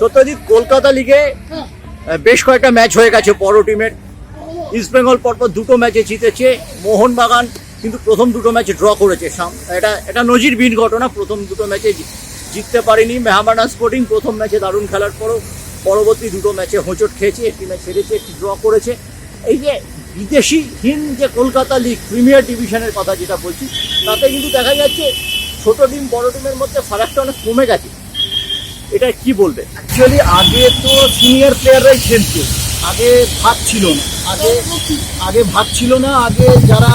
সত্যজিৎ কলকাতা লিগে বেশ কয়েকটা ম্যাচ হয়ে গেছে বড় টিমের। ইস্টবেঙ্গল পরপর দুটো ম্যাচে জিতেছে। মোহনবাগান কিন্তু প্রথম দুটো ম্যাচে ড্র করেছে। এটা এটা নজিরবিহীন ঘটনা। প্রথম দুটো ম্যাচে জিততে পারেনি। মেহামানা স্পোর্টিং প্রথম ম্যাচে দারুণ খেলার পরও পরবর্তী দুটো ম্যাচে হোঁচট খেয়েছে। একটি ম্যাচ হেরেছে একটি ড্র করেছে। এই যে বিদেশিহীন যে কলকাতা লিগ প্রিমিয়ার ডিভিশনের কথা যেটা বলছি তাতে কিন্তু দেখা যাচ্ছে ছোট টিম বড় টিমের মধ্যে ফারাকটা অনেক কমে গেছে। এটা কি বলবে? অ্যাকচুয়ালি আগে তো সিনিয়র প্লেয়াররাই খেলতো। আগে ভাগ ছিল না। আগে আগে ভাগ ছিল না। আগে যারা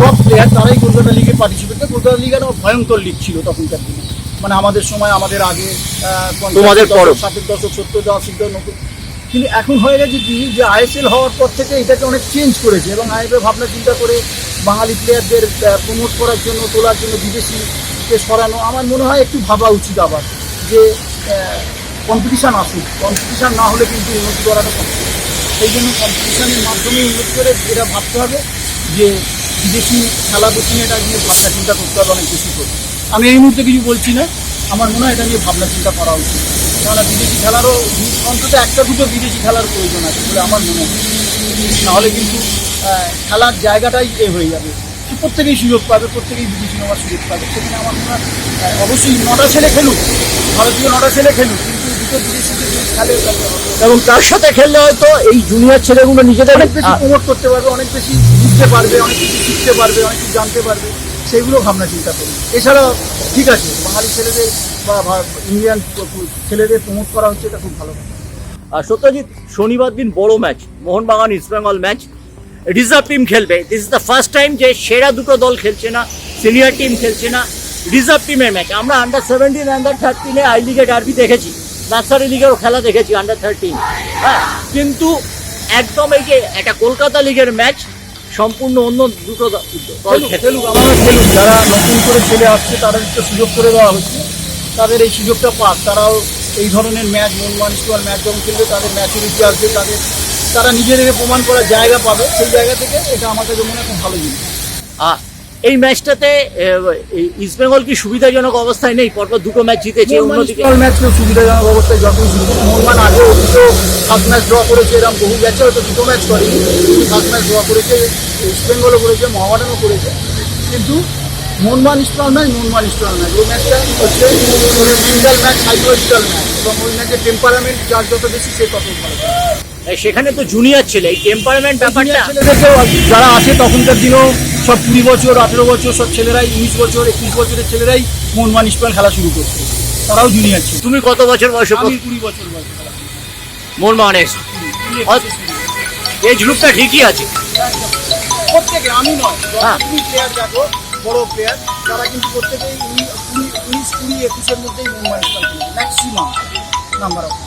টপ প্লেয়ার তারাই কলকাতা লিগে পার্টিসিপেট করে। কলকাতা লিগ একটা ভয়ঙ্কর লিগ ছিল তখনকার দিনে। মানে আমাদের সময় আমাদের আগে তোমাদের ষাটের দশক সত্তর দশক নতুন কিন্তু এখন হয়ে গেছে কি যে আইএসএল হওয়ার পর থেকে এটাকে অনেক চেঞ্জ করেছে এবং আইএফএ ভাবনা চিন্তা করে বাঙালি প্লেয়ারদের প্রমোট করার জন্য তোলার জন্য বিদেশিকে সরানো আমার মনে হয় একটু ভাবা উচিত আবার যে কম্পিটিশান আসুক। কম্পিটিশান না হলে কিন্তু উন্নতি করাটা কষ্ট সেই জন্য কম্পিটিশানের মাধ্যমে উন্নতি করে এটা ভাবতে হবে যে বিদেশি খেলা নিয়ে এটা নিয়ে ভাবনা চিন্তা করতে হবে অনেক বেশি করে। আমি এই মুহূর্তে কিছু বলছি না। আমার মনে হয় এটা নিয়ে ভাবনা চিন্তা করা উচিত। কেননা বিদেশি খেলারও অন্তত একটা দুটো বিদেশি খেলার প্রয়োজন আছে বলে আমার মনে হয়। নাহলে কিন্তু খেলার জায়গাটাই এ হয়ে যাবে। প্রত্যেকেই সুযোগ পাবে প্রত্যেকেই বিদেশি নেওয়ার সুযোগ পাবে। সেখানে আমার মনে হয় অবশ্যই নটা ছেলে খেলুক ভারতীয় নটা ছেলে খেলুক কিন্তু দুটো বিদেশি খেলে এবং তার সাথে খেললে হয়তো এই জুনিয়র ছেলেগুলো নিজেদের অনেক বেশি প্রমোট করতে পারবে অনেক বেশি বুঝতে পারবে অনেক কিছু শিখতে পারবে অনেক কিছু জানতে পারবে সেইগুলো ভাবনা চিন্তা করবে এছাড়াও ঠিক আছে বাঙালি ছেলেদের বা ইন্ডিয়ান ছেলেদের প্রমোট করা হচ্ছে এটা খুব ভালো কথা। আর সত্যজিৎ শনিবার দিন বড় match Mohun Bagan East Bengal match reserve team খেলবে। This is the first time যে সেরা দুটো দল খেলছে না সিনিয়র টিম খেলছে না রিজার্ভ টিমের ম্যাচ আমরা আন্ডার সেভেন্টিন আন্ডার থার্টিনে আই লিগে ডার্বি দেখেছি। নার্সারি লিগেরও খেলা দেখেছি আন্ডার থার্টিন হ্যাঁ কিন্তু একদম এই যে একটা কলকাতা লিগের ম্যাচ সম্পূর্ণ অন্য দুটো দল খেলুক। খেলছে খেলুক যারা নতুন করে ছেলে আসছে তাদের তো সুযোগ করে দেওয়া হচ্ছে। তাদের এই সুযোগটা পাক। তারাও এই ধরনের ম্যাচ মনমান স্কোয়ার ম্যাচ যখন খেলবে তাদের ম্যাচুরিটি আসবে তাদের তারা নিজেদেরকে প্রমাণ করার জায়গা পাবে সেই জায়গা থেকে এটা আমার কাছে মনে হয় খুব ভালো জিনিস। এই ম্যাচটাতে ইস্টবেঙ্গল কি সুবিধাজনক অবস্থায় নেই? পরপর দুটো ম্যাচ জিতেছে অন্যদিকে? ম্যাচ তো সুবিধাজনক অবস্থায় যতই শুরু মোহনবাগান আগে দুটো সাত ম্যাচ ড্র করেছে এরকম বহু ম্যাচে হয়তো দুটো ম্যাচ করেনি সাত ম্যাচ ড্র করেছে ইস্ট বেঙ্গলও করেছে মহাবাডানও করেছে কিন্তু Mohun Bagan strong match Mohun Bagan strong match ওই ম্যাচটা হচ্ছে ফিজিক্যাল ম্যাচ সাইকোলজিক্যাল ম্যাচ এবং ওই ম্যাচের টেম্পারামেন্ট যার যত বেশি সে তত ভালো। সেখানে তো জুনিয়র ছেলে এই টেম্পারমেন্ট ব্যাপারটা। যারা আসে তখনকার দিনেও সব কুড়ি বছর আঠেরো বছর সব ছেলেরাই উনিশ বছর একুশ বছরের ছেলেরাই মোহনবাগান স্ট্রং খেলা শুরু করছে। তারাও জুনিয়র ছিল। তুমি কত বছর বয়সে আমি কুড়ি বছর বয়সে শুরু মোহনবাগান এজ গ্রুপটা ঠিকই আছে। প্রত্যেকে আমি নয় হ্যাঁ। তুমি প্লেয়ার দেখো বড় প্লেয়ার তারা কিন্তু প্রত্যেকেই উনিশ কুড়ি একুশের মধ্যেই মুম্বাই ম্যাক্সিমাম নাম্বার অফ